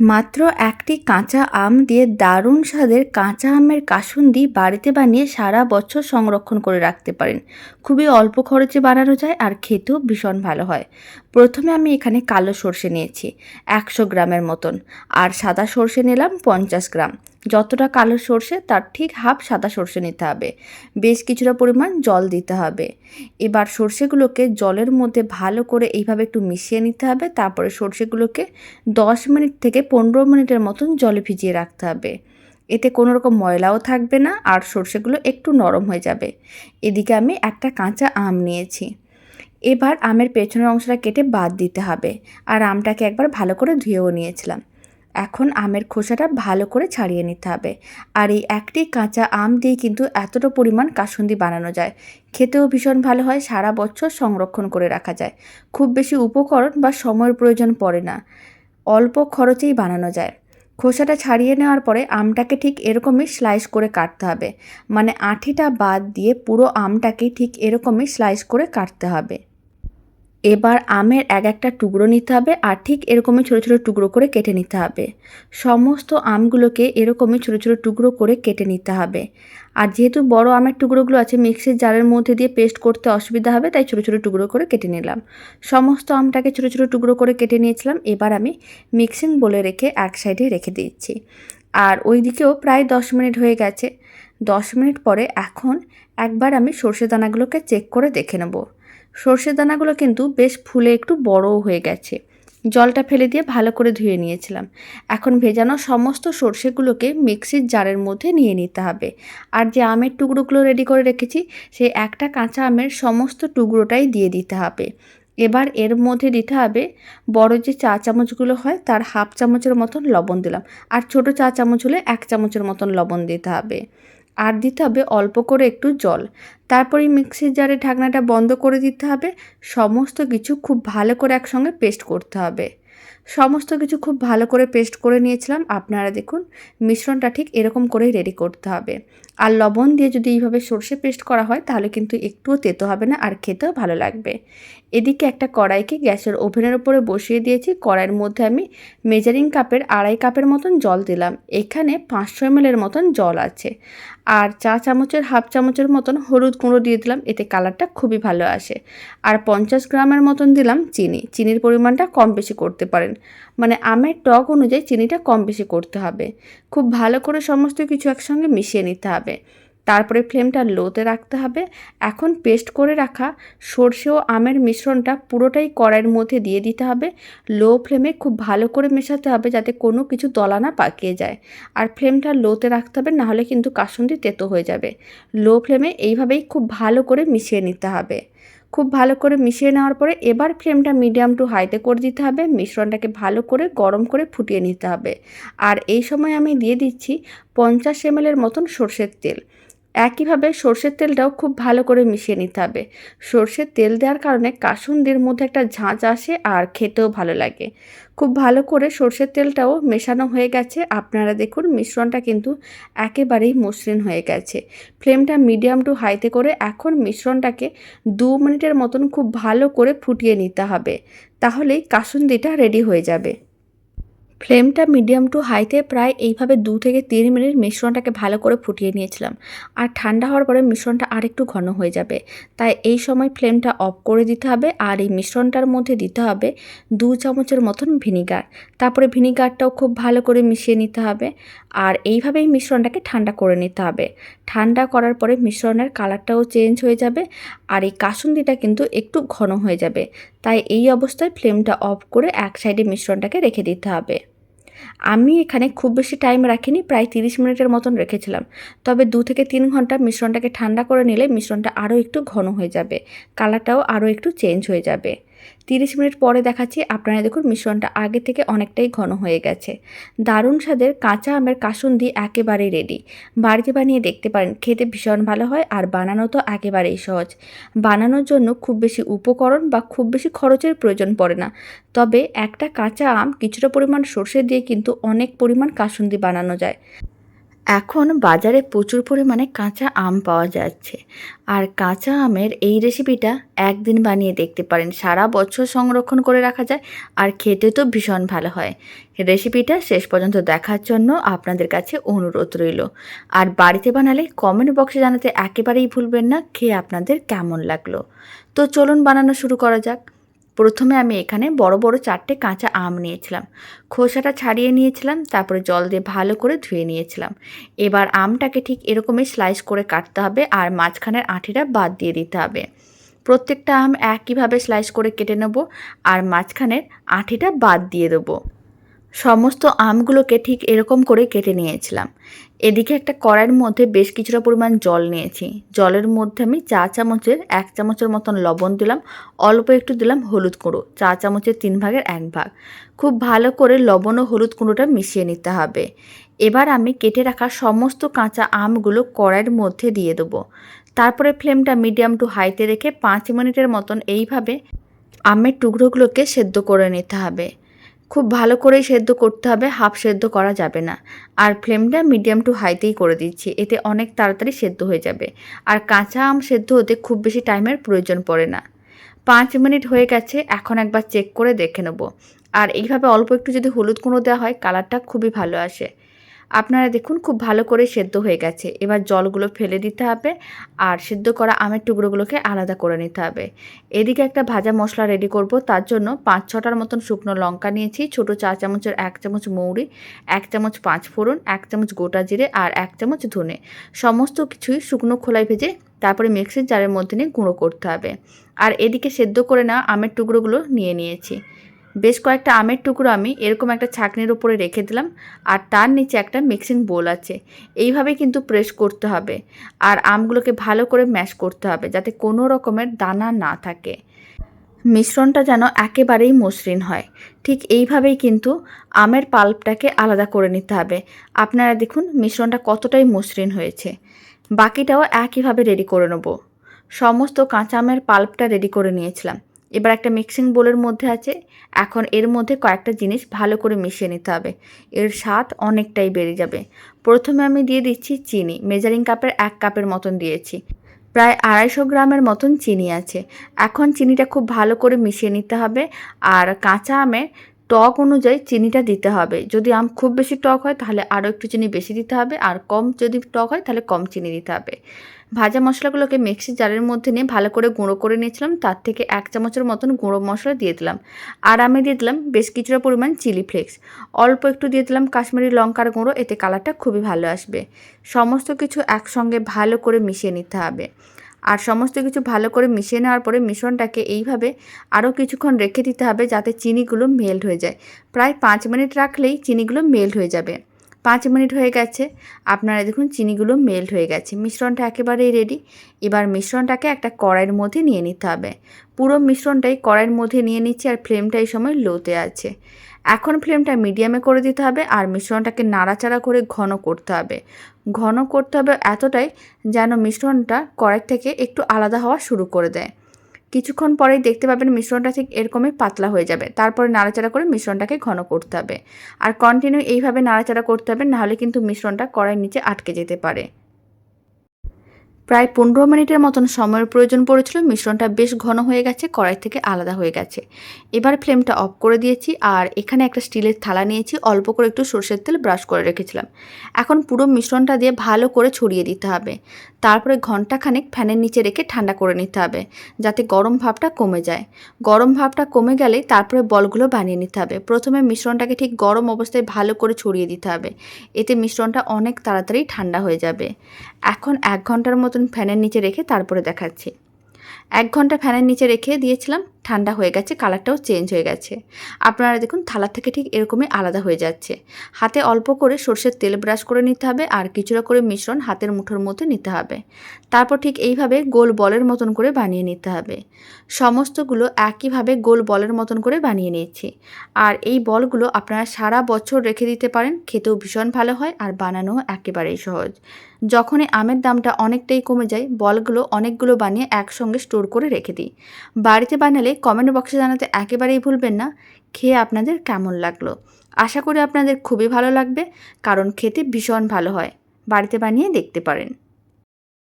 মাত্র একটি কাঁচা আম দিয়ে দারুণ স্বাদের কাঁচা আমের কাসুন্দি বাড়িতে বানিয়ে সারা বছর সংরক্ষণ করে রাখতে পারেন। খুবই অল্প খরচে বানানো যায় আর খেতেও ভীষণ ভালো হয়। প্রথমে আমি এখানে কালো সর্ষে নিয়েছি, একশো গ্রামের মতন। আর সাদা সর্ষে নিলাম পঞ্চাশ গ্রাম। যতটা কালো সর্ষে, তার ঠিক হাফ সাদা সর্ষে নিতে হবে। বেশ কিছুটা পরিমাণ জল দিতে হবে। এবার সর্ষেগুলোকে জলের মধ্যে ভালো করে এইভাবে একটু মিশিয়ে নিতে হবে। তারপরে সর্ষেগুলোকে দশ মিনিট থেকে পনেরো মিনিটের মতন জলে ভিজিয়ে রাখতে হবে। এতে কোনো রকম ময়লাও থাকবে না আর সর্ষেগুলো একটু নরম হয়ে যাবে। এদিকে আমি একটা কাঁচা আম নিয়েছি। এবার আমের পেছনের অংশটা কেটে বাদ দিতে হবে। আর আমটাকে একবার ভালো করে ধুয়েও নিয়েছিলাম। এখন আমের খোসাটা ভালো করে ছাড়িয়ে নিতে হবে। আর এই একটি কাঁচা আম দিয়ে কিন্তু এতটা পরিমাণ কাসুন্দি বানানো যায়। খেতেও ভীষণ ভালো হয়, সারা বছর সংরক্ষণ করে রাখা যায়। খুব বেশি উপকরণ বা সময়ের প্রয়োজন পড়ে না। অল্প খরচেই বানানো যায়। খোসাটা ছাড়িয়ে নেওয়ার পরে আমটাকে ঠিক এরকমই স্লাইস করে কাটতে হবে। মানে আঠিটা বাদ দিয়ে পুরো আমটাকে ঠিক এরকমই স্লাইস করে কাটতে হবে। এবার আমের এক একটা টুকরো নিতে হবে আর ঠিক এরকমই ছোটো ছোটো টুকরো করে কেটে নিতে হবে। সমস্ত আমগুলোকে এরকমই ছোটো ছোটো টুকরো করে কেটে নিতে হবে। আর যেহেতু বড় আমের টুকরোগুলো আছে, মিক্সির জারের মধ্যে দিয়ে পেস্ট করতে অসুবিধা হবে, তাই ছোটো ছোটো টুকরো করে কেটে নিলাম। সমস্ত আমটাকে ছোটো ছোটো টুকরো করে কেটে নিয়েছিলাম, এবার আমি মিক্সিং বলে রেখে এক সাইডে রেখে দিচ্ছি। আর ওই দিকেও প্রায় দশ মিনিট হয়ে গেছে। দশ মিনিট পরে এখন একবার আমি সর্ষে দানাগুলোকে চেক করে দেখে নেব। সর্ষে দানাগুলো কিন্তু বেশ ফুলে একটু বড়ও হয়ে গেছে। জলটা ফেলে দিয়ে ভালো করে ধুয়ে নিয়েছিলাম। এখন ভেজানো সমস্ত সর্ষেগুলোকে মিক্সির জারের মধ্যে নিয়ে নিতে হবে। আর যে আমের টুকরোগুলো রেডি করে রেখেছি, সেই একটা কাঁচা আমের সমস্ত টুকরোটাই দিয়ে দিতে হবে। এবার এর মধ্যে দিতে হবে বড় যে চা চামচগুলো হয়, তার হাফ চামচের মতন লবণ দিলাম। আর ছোট চা চামচ হলে এক চামচের মতন লবণ দিতে হবে। আর দিতে হবে অল্প করে একটু জল। তারপরে মিক্সির জারে ঢাকনাটা বন্ধ করে দিতে হবে। সমস্ত কিছু খুব ভালো করে একসঙ্গে পেস্ট করতে হবে। সমস্ত কিছু খুব ভালো করে পেস্ট করে নিয়েছিলাম। আপনারা দেখুন, মিশ্রণটা ঠিক এরকম করেই রেডি করতে হবে। আর লবণ দিয়ে যদি এইভাবে সর্ষে পেস্ট করা হয়, তাহলে কিন্তু একটুও তেতো হবে না আর খেতেও ভালো লাগবে। এদিকে একটা কড়াইকে গ্যাসের ওভেনের উপরে বসিয়ে দিয়েছি। কড়াইয়ের মধ্যে আমি মেজারিং কাপের আড়াই কাপের মতন জল দিলাম। এখানে পাঁচশো এমএলের মতন জল আছে। আর চা চামচের, হাফ চামচের মতন হলুদ গুঁড়ো দিয়ে দিলাম, এতে কালারটা খুবই ভালো আসে। আর পঞ্চাশ গ্রামের মতন দিলাম চিনি। চিনির পরিমাণটা কম বেশি করতে পারেন। মানে আমের টক অনুযায়ী চিনিটা কম বেশি করতে হবে। খুব ভালো করে সমস্ত কিছু একসঙ্গে মিশিয়ে নিতে হবে। তারপরে ফ্লেমটা লোতে রাখতে হবে। এখন পেস্ট করে রাখা সর্ষে ও আমের মিশ্রণটা পুরোটাই কড়াইয়ের মধ্যে দিয়ে দিতে হবে। লো ফ্লেমে খুব ভালো করে মেশাতে হবে যাতে কোনো কিছু দলা না পাকিয়ে যায়। আর ফ্লেমটা লোতে রাখতে হবে, নাহলে কিন্তু কাসুন্দি তেতো হয়ে যাবে। লো ফ্লেমে এইভাবেই খুব ভালো করে মিশিয়ে নিতে হবে। খুব ভালো করে মিশিয়ে নেওয়ার পরে এবার ফ্লেমটা মিডিয়াম টু হাইতে করে দিতে হবে। মিশ্রণটাকে ভালো করে গরম করে ফুটিয়ে নিতে হবে। আর এই সময় আমি দিয়ে দিচ্ছি পঞ্চাশ এমএলের মতন সর্ষের তেল। একইভাবে সর্ষের তেলটাও খুব ভালো করে মিশিয়ে নিতে হবে। সর্ষের তেল দেওয়ার কারণে কাসুন্দির মধ্যে একটা ঝাঁঝ আসে আর খেতেও ভালো লাগে। খুব ভালো করে সর্ষের তেলটাও মেশানো হয়ে গেছে। আপনারা দেখুন মিশ্রণটা কিন্তু একেবারেই মসৃণ হয়ে গেছে। ফ্লেমটা মিডিয়াম টু হাইতে করে এখন মিশ্রণটাকে দু মিনিটের মতন খুব ভালো করে ফুটিয়ে নিতে হবে। তাহলেই কাসুন্দিটা রেডি হয়ে যাবে। ফ্লেমটা মিডিয়াম টু হাইতে প্রায় এইভাবে দু থেকে তিন মিনিট মিশ্রণটাকে ভালো করে ফুটিয়ে নিয়েছিলাম। আর ঠান্ডা হওয়ার পরে মিশ্রণটা আরেকটু ঘন হয়ে যাবে। তাই এই সময় ফ্লেমটা অফ করে দিতে হবে আর এই মিশ্রণটার মধ্যে দিতে হবে দু চামচের মতন ভিনিগার। তারপরে ভিনিগারটাও খুব ভালো করে মিশিয়ে নিতে হবে আর এইভাবেই মিশ্রণটাকে ঠান্ডা করে নিতে হবে। ঠান্ডা করার পরে মিশ্রণের কালারটাও চেঞ্জ হয়ে যাবে আর এই কাসুন্দিটা কিন্তু একটু ঘন হয়ে যাবে। তাই এই অবস্থায় ফ্লেমটা অফ করে এক সাইডে মিশ্রণটাকে রেখে দিতে হবে। আমি এখানে খুব বেশি টাইম রাখিনি, প্রায় তিরিশ মিনিটের মতন রেখেছিলাম। তবে দু থেকে তিন ঘণ্টা মিশ্রণটাকে ঠান্ডা করে নিলে মিশ্রণটা আরও একটু ঘন হয়ে যাবে কালারটাও আরও একটু চেঞ্জ হয়ে যাবে। তিরিশ মিনিট পরে দেখাচ্ছি, আপনারা দেখুন মিশ্রণটা আগে থেকে অনেকটাই ঘন হয়ে গেছে। দারুণ স্বাদের কাঁচা আমের কাসুন্দি একেবারেই রেডি বাড়িতে বানিয়ে দেখতে পারেন, খেতে ভীষণ ভালো হয় আর বানানো তো একেবারেই সহজ। বানানোর জন্য খুব বেশি উপকরণ বা খুব বেশি খরচের প্রয়োজন পড়ে না। তবে একটা কাঁচা আম কিছুটা পরিমাণ সর্ষে দিয়ে কিন্তু অনেক পরিমাণ কাসুন্দি বানানো যায়। এখন বাজারে প্রচুর পরিমাণে কাঁচা আম পাওয়া যাচ্ছে। আর কাঁচা আমের এই রেসিপিটা একদিন বানিয়ে দেখতে পারেন। সারা বছর সংরক্ষণ করে রাখা যায় আর খেতে তো ভীষণ ভালো হয়। রেসিপিটা শেষ পর্যন্ত দেখার জন্য আপনাদের কাছে অনুরোধ রইল। আর বাড়িতে বানালে কমেন্ট বক্সে জানাতে একেবারেই ভুলবেন না, খেয়ে আপনাদের কেমন লাগল? তো চলুন বানানো শুরু করা যাক। প্রথমে আমি এখানে বড় বড় চারটে কাঁচা আম নিয়েছিলাম। খোসাটা ছাড়িয়ে নিয়েছিলাম, তারপরে জল দিয়ে ভালো করে ধুয়ে নিয়েছিলাম। এবার আমটাকে ঠিক এরকমই স্লাইস করে কাটতে হবে আর মাঝখানের আঁটিটা বাদ দিয়ে দিতে হবে। প্রত্যেকটা আম একইভাবে স্লাইস করে কেটে নেব আর মাঝখানের আঁটিটা বাদ দিয়ে দেবো। সমস্ত আমগুলোকে ঠিক এরকম করে কেটে নিয়েছিলাম। এদিকে একটা কড়াইয়ের মধ্যে বেশ কিছুটা পরিমাণ জল নিয়েছি। জলের মধ্যে আমি চা চামচের এক চামচের মতন লবণ দিলাম, অল্প একটু দিলাম হলুদ গুঁড়ো, চা চামচের তিন ভাগের এক ভাগ। খুব ভালো করে লবণ ও হলুদ গুঁড়োটা মিশিয়ে নিতে হবে। এবার আমি কেটে রাখা সমস্ত কাঁচা আমগুলো কড়াইয়ের মধ্যে দিয়ে দেবো। তারপরে ফ্লেমটা মিডিয়াম টু হাইতে রেখে পাঁচ মিনিটের মতন এইভাবে আমের টুকরোগুলোকে সেদ্ধ করে নিতে হবে। খুব ভালো করেই সেদ্ধ করতে হবে, হাফ সেদ্ধ করা যাবে না। আর ফ্লেমটা মিডিয়াম টু হাইতেই করে দিচ্ছি, এতে অনেক তাড়াতাড়ি সেদ্ধ হয়ে যাবে। আর কাঁচা আম সেদ্ধ হতে খুব বেশি টাইমের প্রয়োজন পড়ে না। পাঁচ মিনিট হয়ে গেছে, এখন একবার চেক করে দেখে নেব। আর এইভাবে অল্প একটু যদি হলুদ গুঁড়ো দেওয়া হয়, কালারটা খুবই ভালো আসে। আপনারা দেখুন খুব ভালো করে সেদ্ধ হয়ে গেছে। এবার জলগুলো ফেলে দিতে হবে আর সেদ্ধ করা আমের টুকরোগুলোকে আলাদা করে নিতে হবে। এদিকে একটা ভাজা মশলা রেডি করব, তার জন্য পাঁচ ছটার মতন শুকনো লঙ্কা নিয়েছি, ছোট চা চামচের এক চামচ মৌরি, এক চামচ পাঁচ ফোড়ন, এক চামচ গোটা জিরে আর এক চামচ ধনে। সমস্ত কিছুই শুকনো খোলায় ভেজে তারপরে মিক্সির জারের মধ্যে নিয়ে গুঁড়ো করতে হবে। আর এদিকে সেদ্ধ করে না আমের টুকরোগুলো নিয়ে নিয়েছি। বেশ কয়েকটা আমের টুকরো আমি এরকম একটা ছাকনির উপরে রেখে দিলাম, আর তার নিচে একটা মিক্সিং বোল আছে। এইভাবে কিন্তু প্রেস করতে হবে, আর আমগুলোকে ভালো করে ম্যাশ করতে হবে যাতে কোনো রকমের দানা না থাকে। মিশ্রণটা যেন একেবারেই মসৃণ হয়। ঠিক এইভাবেই কিন্তু আমের পাল্পটাকে আলাদা করে নিতে হবে। আপনারা দেখুন মিশ্রণটা কতটাই মসৃণ হয়েছে। বাকিটাও একইভাবে রেডি করে নেব। সমস্ত কাঁচা আমের পাল্পটা রেডি করে নিয়েছিলাম। এবার একটা মিক্সিং বোলের মধ্যে আছে। এখন এর মধ্যে কয়েকটা জিনিস ভালো করে মিশিয়ে নিতে হবে। এর স্বাদ অনেকটাই বেড়ে যাবে। প্রথমে আমি দিয়ে দিচ্ছি চিনি। মেজারিং কাপের এক কাপের মতন দিয়েছি। প্রায় আড়াইশো গ্রামের মতন চিনি আছে। এখন চিনিটা খুব ভালো করে মিশিয়ে নিতে হবে। আর কাঁচা আমে টক অনুযায়ী চিনিটা দিতে হবে। যদি আম খুব বেশি টক হয়, তাহলে আরও একটু চিনি বেশি দিতে হবে। আর কম যদি টক হয়, তাহলে কম চিনি দিতে হবে। ভাজা মশলাগুলোকে মিক্সি জারের মধ্যে নিয়ে ভালো করে গুঁড়ো করে নিয়েছিলাম, তার থেকে এক চামচের মতন গুঁড়ো মশলা দিয়ে দিলাম। আর আমি দিয়ে দিলাম বেশ কিছুটা পরিমাণ চিলি ফ্লেক্স। অল্প একটু দিয়ে দিলাম কাশ্মীরি লঙ্কার গুঁড়ো, এতে কালারটা খুবই ভালো আসবে। সমস্ত কিছু একসঙ্গে ভালো করে মিশিয়ে নিতে হবে। আর সমস্ত কিছু ভালো করে মিশিয়ে নেওয়ার পরে মিশ্রণটাকে এইভাবে আরও কিছুক্ষণ রেখে দিতে হবে যাতে চিনিগুলো মেল্ট হয়ে যায়। প্রায় পাঁচ মিনিট রাখলেই চিনিগুলো মেল্ট হয়ে যাবে। পাঁচ মিনিট হয়ে গেছে। আপনারা দেখুন চিনিগুলো মেল্ট হয়ে গেছে। মিশ্রণটা একেবারেই রেডি এবার মিশ্রণটাকে একটা কড়াইয়ের মধ্যে নিয়ে নিতে হবে। পুরো মিশ্রণটাই কড়াইয়ের মধ্যে নিয়ে নিচ্ছি আর ফ্লেমটা এই সময় লোতে আছে। এখন ফ্লেমটা মিডিয়ামে করে দিতে হবে আর মিশ্রণটাকে নাড়াচাড়া করে ঘন করতে হবে। ঘন করতে হবে এতটাই যেন মিশ্রণটা কড়াই থেকে একটু আলাদা হওয়া শুরু করে দেয়। কিছুক্ষণ পরেই দেখতে পাবেন মিশ্রণটা ঠিক এরকমই পাতলা হয়ে যাবে। তারপরে নাড়াচাড়া করে মিশ্রণটাকে ঘন করতে হবে। আর কন্টিনিউ এইভাবে নাড়াচাড়া করতে হবে, নাহলে কিন্তু মিশ্রণটা কড়াইয়ের নিচে আটকে যেতে পারে। প্রায় পনেরো মিনিটের মতন সময়ের প্রয়োজন পড়েছিল। মিশ্রণটা বেশ ঘন হয়ে গেছে, কড়াই থেকে আলাদা হয়ে গেছে। এবার ফ্লেমটা অফ করে দিয়েছি আর এখানে একটা স্টিলের থালা নিয়েছি। অল্প করে একটু সর্ষের তেল ব্রাশ করে রেখেছিলাম। এখন পুরো মিশ্রণটা দিয়ে ভালো করে ছড়িয়ে দিতে হবে। তারপরে ঘন্টাখানেক ফ্যানের নিচে রেখে ঠান্ডা করে নিতে হবে, যাতে গরম ভাবটা কমে যায়। গরম ভাবটা কমে গেলেই তারপরে বলগুলো বানিয়ে নিতে হবে। প্রথমে মিশ্রণটাকে ঠিক গরম অবস্থায় ভালো করে ছড়িয়ে দিতে হবে। এতে মিশ্রণটা অনেক তাড়াতাড়ি ঠান্ডা হয়ে যাবে। এখন এক ঘণ্টার মতন ফ্যানের নিচে রেখে তারপরে দেখাচ্ছি। এক ঘণ্টা ফ্যানের নিচে রেখে দিয়েছিলাম ঠান্ডা হয়ে গেছে কালারটাও চেঞ্জ হয়ে গেছে। আপনারা দেখুন থালা থেকে ঠিক এরকমই আলাদা হয়ে যাচ্ছে। হাতে অল্প করে সর্ষের তেল ব্রাশ করে নিতে হবে আর কিছুটা করে মিশ্রণ হাতের মুঠোর মধ্যে নিতে হবে। তারপর ঠিক এইভাবে গোল বলের মতন করে বানিয়ে নিতে হবে। সমস্তগুলো একইভাবে গোল বলের মতন করে বানিয়ে নিয়েছি। আর এই বলগুলো আপনারা সারা বছর রেখে দিতে পারেন, খেতেও ভীষণ ভালো হয় আর বানানোও একেবারেই সহজ। যখনই আমের দামটা অনেকটাই কমে যায়, বলগুলো অনেকগুলো বানিয়ে একসঙ্গে স্টোর করে রেখে দিই। বাড়িতে বানালে কমেন্ট বক্সে জানাতে একেবারেই ভুলবেন না। খেয়ে আপনাদের কেমন লাগল? আশা করি আপনাদের খুবই ভালো লাগবে, কারণ খেতে ভীষণ ভালো হয়। বাড়িতে বানিয়ে দেখতে পারেন।